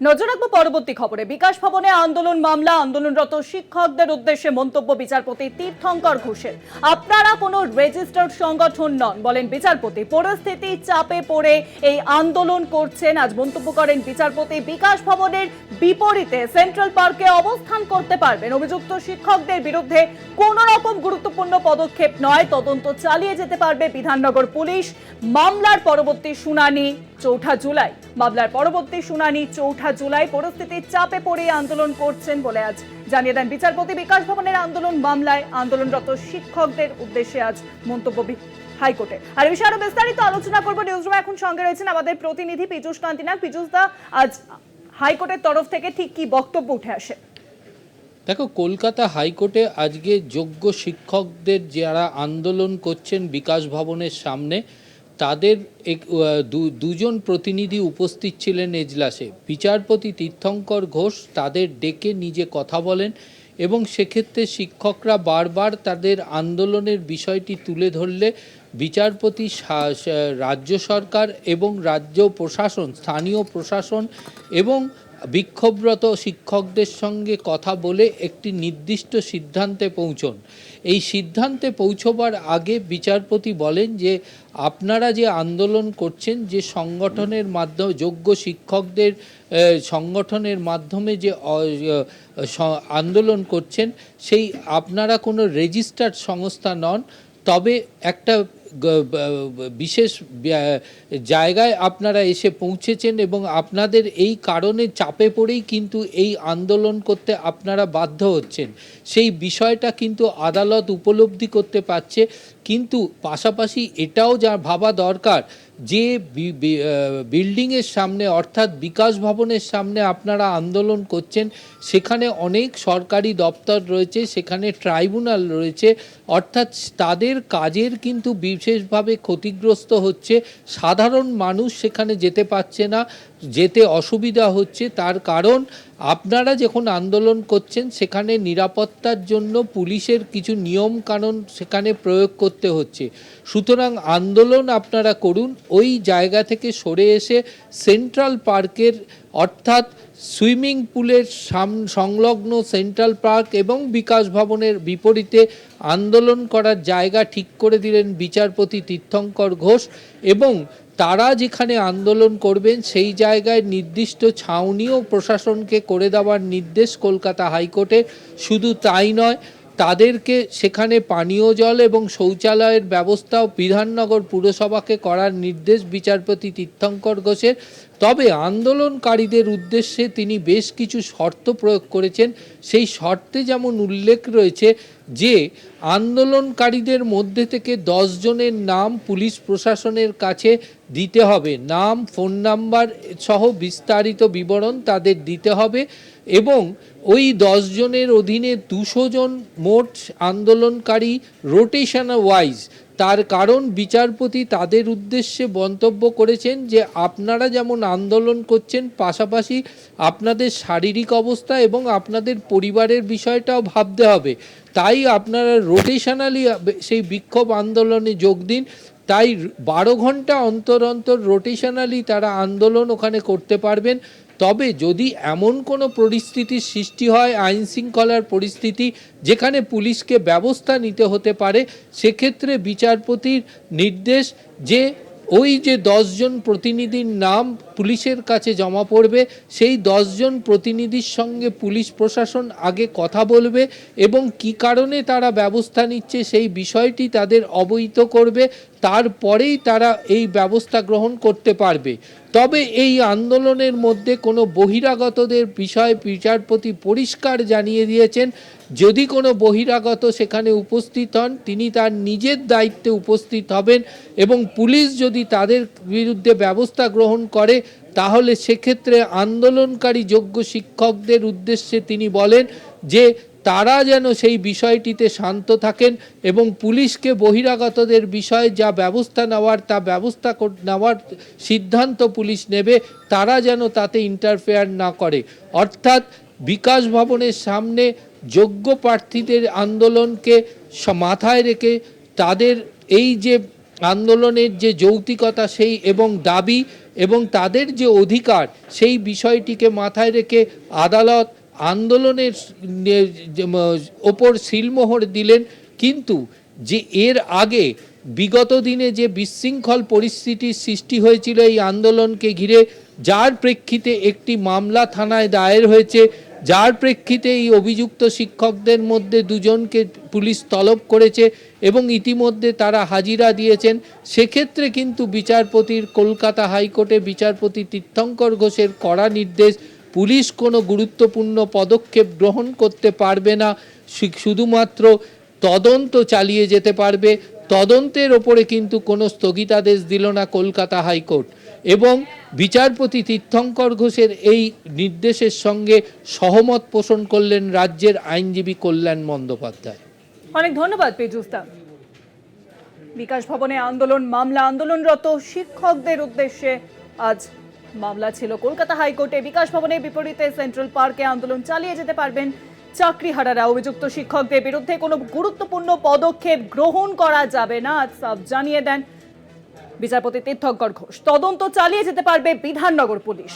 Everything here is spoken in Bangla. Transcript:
নজর রাখব পরবর্তী খবরে। বিকাশ ভবনে আন্দোলন মামলা, আন্দোলনরত শিক্ষকদের উদ্দেশ্যে মন্তব্য বিচারপতি তীর্থঙ্কর ঘোষের। আপনারা কোনো রেজিস্টার্ড সংগঠন নন, বলেন বিচারপতি। পরিস্থিতি চাপে পড়ে এই আন্দোলন করছেন, আজ মন্তব্য করেন বিচারপতি। বিকাশ ভবনের বিপরীতে সেন্ট্রাল পার্কে অবস্থান করতে পারবেন। অভিযুক্ত শিক্ষকদের বিরুদ্ধে কোনো রকম গুরুত্বপূর্ণ পদক্ষেপ নয়। তদন্ত চালিয়ে যেতে পারবে বিধাননগর পুলিশ। মামলার পরবর্তী শুনানি চৌঠা জুলাই। মামলার পরবর্তী শুনানি চৌঠা জুলাই। পরিস্থিতির চাপে পড়ে আন্দোলন করছেন বলে আজ জানিয়ে দেন বিচারপতি বিকাশ ভবনের আন্দোলন মামলায় আন্দোলনরত শিক্ষকদের উদ্দেশ্যে আজ মন্তব্য হাইকোর্টে। আর এই বিষয়ে আরও বিস্তারিত আলোচনা করব। এখন সঙ্গে রয়েছেন আমাদের প্রতিনিধি পীযুষ কান্তিনা পীযুষ দা, আজ হাইকোর্টের তরফ থেকে ঠিক কি বক্তব্য উঠে আসে? দেখো, কলকাতা হাইকোর্টে আজকে যোগ্য শিক্ষকদের যারা আন্দোলন করছেন বিকাশ ভবনের সামনে তাদের এক- দুজন প্রতিনিধি উপস্থিত ছিলেন এজলাসে। বিচারপতি তীর্থঙ্কর ঘোষ তাদের ডেকে নিজে কথা বলেন এবং সেক্ষেত্রে শিক্ষকরা বারবার তাদের আন্দোলনের বিষয়টি তুলে ধরলে বিচারপতি রাজ্য সরকার এবং রাজ্য প্রশাসন, স্থানীয় প্রশাসন এবং বিক্ষোভরত শিক্ষকদের সঙ্গে কথা বলে একটি নির্দিষ্ট সিদ্ধান্তে পৌঁছন। এই সিদ্ধান্তে পৌঁছবার আগে বিচারপতি বলেন যে, আপনারা যে আন্দোলন করছেন, যে সংগঠনের মাধ্যমে, যোগ্য শিক্ষকদের সংগঠনের মাধ্যমে যে আন্দোলন করছেন, সেই আপনারা কোনো রেজিস্টার্ড সংস্থা নন। তবে একটা বিশেষ জায়গায় আপনারা এসে পৌঁছেছেন এবং আপনাদের এই কারণে চাপে পড়েই কিন্তু এই আন্দোলন করতে আপনারা বাধ্য হচ্ছেন। সেই বিষয়টা কিন্তু আদালত উপলব্ধি করতে পারছে। কিন্তু পাশাপাশি এটাও যা ভাবা দরকার, যে বিল্ডিংয়ের সামনে অর্থাৎ বিকাশ ভবনের সামনে আপনারা আন্দোলন করছেন, সেখানে অনেক সরকারি দপ্তর রয়েছে, সেখানে ট্রাইব্যুনাল রয়েছে, অর্থাৎ তাদের কাজের কিন্তু বিশেষভাবে ক্ষতিগ্রস্ত হচ্ছে, সাধারণ মানুষ সেখানে যেতে পারছে না, যেতে অসুবিধা হচ্ছে, তার কারণ আপনারা যখন আন্দোলন করছেন, সেখানে নিরাপত্তার জন্য পুলিশের কিছু নিয়ম কানুন সেখানে প্রয়োগ করতে হচ্ছে। সুতরাং আন্দোলন আপনারা করুন। ওই জায়গা থেকে সরে এসে সেন্ট্রাল পার্কের অর্থাৎ সুইমিং পুলের সাম, সংলগ্ন সেন্ট্রাল পার্ক এবং বিকাশ ভবনের বিপরীতে আন্দোলন করার জায়গা ঠিক করে দিলেন বিচারপতি তীর্থঙ্কর ঘোষ এবং তারা যেখানে আন্দোলন করবেন সেই জায়গায় নির্দিষ্ট ছাউনিও প্রশাসনকে করে দেওয়ার নির্দেশ কলকাতা হাইকোর্টে। শুধু তাই নয় তাদেরকে সেখানে পানীয় জল এবং শৌচালয়ের ব্যবস্থাও বিধাননগর পুরসভাকে করার নির্দেশ বিচারপতি তীর্থঙ্কর ঘোষের তবে আন্দোলনকারীদের উদ্দেশ্যে তিনি বেশ কিছু শর্ত প্রয়োগ করেছেন। সেই শর্তে যেমন উল্লেখ রয়েছে যে, আন্দোলনকারীদের মধ্যে থেকে জনের নাম পুলিশ প্রশাসনের কাছে দিতে হবে। নাম, ফোন নাম্বার সহ বিস্তারিত বিবরণ তাদের দিতে হবে এবং ওই জনের অধীনে দুশো জন মোট আন্দোলনকারী রোটেশন ওয়াইজ তার কারণ বিচারপতি তাদের উদ্দেশ্যে মন্তব্য করেছেন যে আপনারা যেমন আন্দোলন করছেন, পাশাপাশি আপনাদের শারীরিক অবস্থা এবং আপনাদের পরিবারের বিষয়টাও ভাবতে হবে। তাই আপনারা রোটেশনালি সেই বিক্ষোভ আন্দোলনে যোগ দিন। তাই বারো ঘণ্টা অন্তর অন্তর রোটেশনালি তারা আন্দোলন ওখানে করতে পারবেন। তবে যদি এমন কোনো পরিস্থিতির সৃষ্টি হয় আইন শৃঙ্খলার পরিস্থিতি যেখানে পুলিশকে ব্যবস্থা নিতে হতে পারে, সেক্ষেত্রে বিচারপতির নির্দেশ যে ওই যে দশজন প্রতিনিধির নাম পুলিশের কাছে জমা পড়বে, সেই দশজন প্রতিনিধির সঙ্গে পুলিশ প্রশাসন আগে কথা বলবে এবং কি কারণে তারা ব্যবস্থা নিচ্ছে সেই বিষয়টি তাদের অবহিত করবে। তারপরেই তারা এই ব্যবস্থা গ্রহণ করতে পারবে। তবে এই আন্দোলনের মধ্যে কোনো বহিরাগতদের বিষয়ে বিচারপতি পরিষ্কার জানিয়ে দিয়েছেন, যদি কোনো বহিরাগত সেখানে উপস্থিত হন, তিনি তার নিজের দায়িত্বে উপস্থিত হবেন এবং পুলিশ যদি তাদের বিরুদ্ধে ব্যবস্থা গ্রহণ করে, তাহলে সেক্ষেত্রে আন্দোলনকারী যোগ্য শিক্ষকদের উদ্দেশ্যে তিনি বলেন যে তারা যেন সেই বিষয়টিতে শান্ত থাকেন এবং পুলিশকে বহিরাগতদের বিষয়ে যা ব্যবস্থা নেওয়ার, তা ব্যবস্থা নেওয়ার সিদ্ধান্ত পুলিশ নেবে, তারা যেন তাতে ইন্টারফেয়ার না করে। অর্থাৎ বিকাশ ভবনের সামনে যোগ্য প্রার্থীদের আন্দোলনকে মাথায় রেখে তাদের এই যে আন্দোলনের যে যৌক্তিকতা সেই এবং দাবি এবং তাদের যে অধিকার সেই বিষয়টিকে মাথায় রেখে আদালত আন্দোলনের ওপর সিলমোহর দিলেন, কিন্তু যে এর আগে বিগত দিনে যে বিশৃঙ্খল পরিস্থিতির সৃষ্টি হয়েছিল এই আন্দোলনকে ঘিরে, যার প্রেক্ষিতে একটি মামলা থানায় দায়ের হয়েছে, যার প্রেক্ষিতে এই অভিযুক্ত শিক্ষকদের মধ্যে দুজনকে পুলিশ তলব করেছে এবং ইতিমধ্যে তারা হাজিরা দিয়েছেন। সেক্ষেত্রে কিন্তু বিচারপতির কলকাতা হাইকোর্টে বিচারপতি তীর্থঙ্কর ঘোষের কড়া নির্দেশ পুলিশ কোনো গুরুত্বপূর্ণ পদক্ষেপ গ্রহণ করতে পারবে না। শুধুমাত্র তদন্ত চালিয়ে যেতে পারবে। তদন্তের ওপরে কিন্তু কোনো স্থগিতাদেশ দিল না কলকাতা হাইকোর্ট। এবং বিচারপতি তীর্থঙ্কর ঘোষের এই নির্দেশের সঙ্গে সহমত পোষণ করলেন রাজ্যের আইনজীবী কল্যাণ বন্দ্যোপাধ্যায়। অনেক ধন্যবাদ পেজুস্তা বিকাশ ভবনে আন্দোলন, মামলা আন্দোলনরত শিক্ষকদের উদ্দেশ্যে আজ মামলা ছিল কলকাতা হাইকোর্টে। বিকাশ ভবনের বিপরীতে সেন্ট্রাল পার্কে আন্দোলন চালিয়ে যেতে পারবেন চাকরিহারারা। অভিযুক্ত শিক্ষকদের বিরুদ্ধে কোনো গুরুত্বপূর্ণ পদক্ষেপ গ্রহণ করা যাবে না সব জানিয়ে দেন বিচারপতি তীর্থঙ্কর ঘোষ। তদন্ত চালিয়ে যেতে পারবে বিধাননগর পুলিশ।